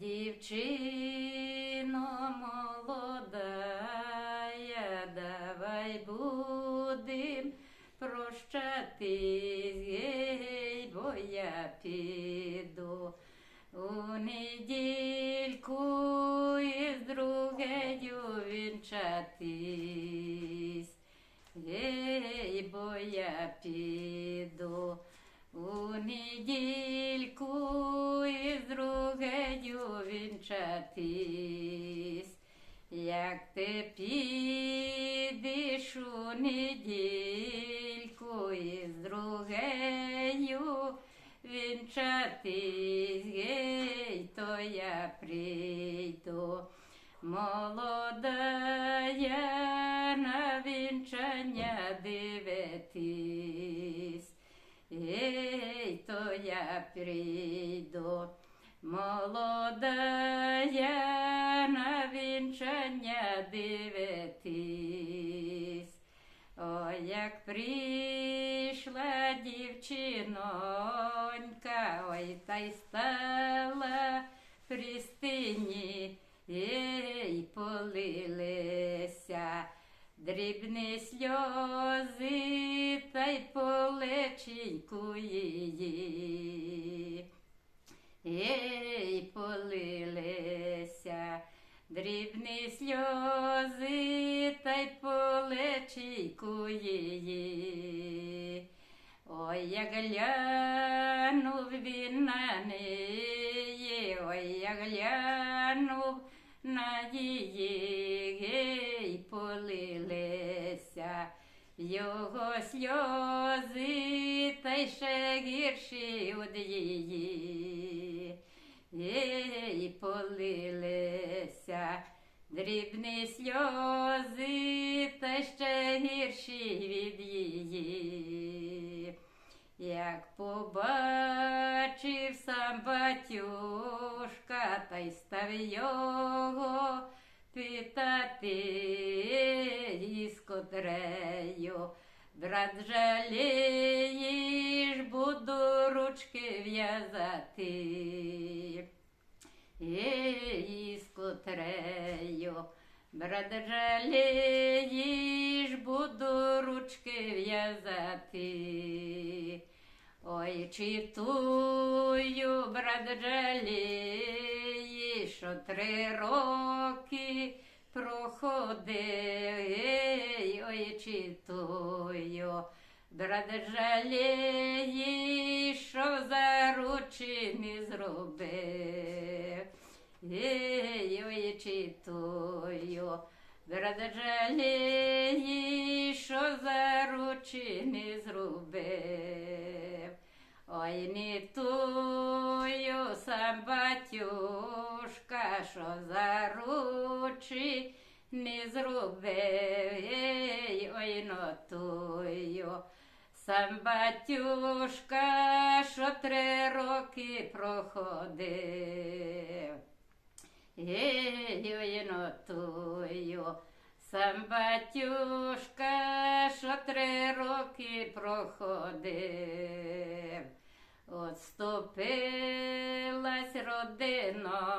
дівчино молодая, давай будем прощатись, бо я піду. У недільку із другею вінчатись, гей, бо я піду. У недільку вінчатись, як ти підеш у недільку із другею вінчатись, гей, то я прийду. Молодая на вінчання дивитись. Ей, то я прийду, молодая на вінчання дивитись. О, як прийшла дівчинонька, ой, та й стала при стіні, ей, полилися дрібні сльози, та й по леченьку її. Дрібні сльози, та й по її. Ой, як глянув він на неї, ой, як глянув на її, гей, полилися його сльози, та й ще гірші од її. Ей, полилися дрібні сльози, та ще гірші від її. Як побачив сам батюшка, та й став його питати, із котрею брат жалієш, буду ручки в'язати. Ей, з котрею буду ручки в'язати. Ой, чи тую, брат що три роки проходив, ей, ой, чи тую, брат що за ручини зробив. Ей, ой, чи тую, брат жалієш, що за ручини зробив. Ой, не сам батюшка, що за ручі не зробив, ой, но тую. Сам батюшка, що три роки проходив. Тую. Сам батюшка, що три роки проходив. Отступилась родинонька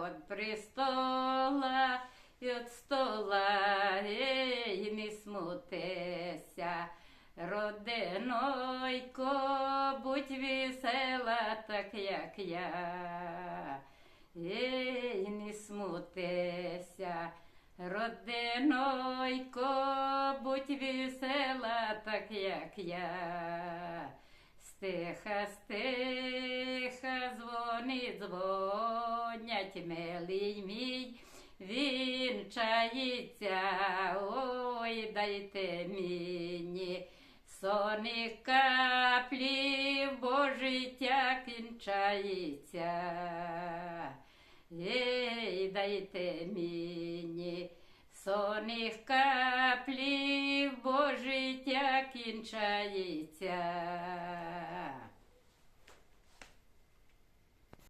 от престола і от стола, ей, не смутися. Родинойко, будь весела, так як я. Ей, не смутися. Родинойко, будь весела, так як я. Стиха, стиха, дзвони, дзвонять, милий мій, вінчається, ой, дайте мені. Сони каплі, бо життя кінчається. Ей, дайте мені соних каплів, бо життя кінчається.